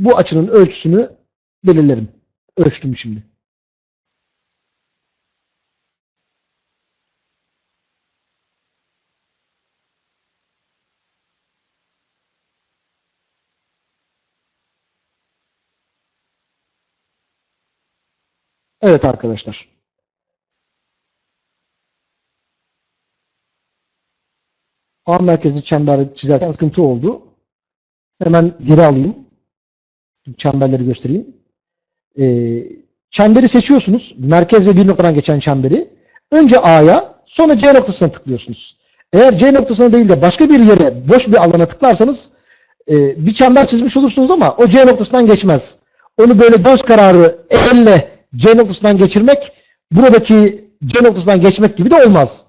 bu açının ölçüsünü belirlerim. Ölçtüm şimdi. Evet arkadaşlar. A merkezli çember çizerken sıkıntı oldu. Hemen geri alayım. Çemberleri göstereyim. Ee, çemberi seçiyorsunuz. Merkez ve bir noktadan geçen çemberi. Önce A'ya sonra C noktasına tıklıyorsunuz. Eğer C noktasına değil de başka bir yere boş bir alana tıklarsanız e, bir çember çizmiş olursunuz ama o C noktasından geçmez. Onu böyle göz kararı elle C noktasından geçirmek buradaki C noktasından geçmek gibi de olmaz.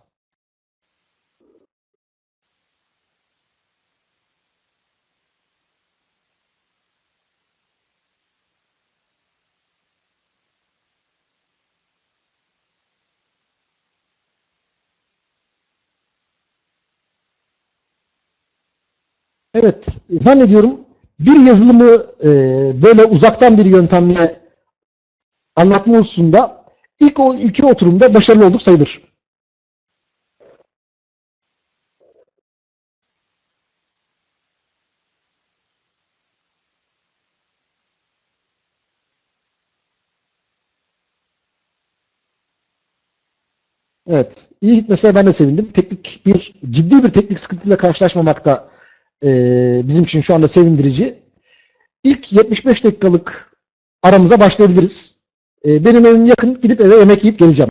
Evet, zannediyorum bir yazılımı e, böyle uzaktan bir yöntemle anlatma hususunda ilk o iki oturumda başarılı olduk sayılır. Evet, iyi gitmesine ben de sevindim. Teknik bir ciddi bir teknik sıkıntıyla karşılaşmamak da e, bizim için şu anda sevindirici. İlk 75 dakikalık aramıza başlayabiliriz. E, benim evim yakın, gidip eve yemek yiyip geleceğim.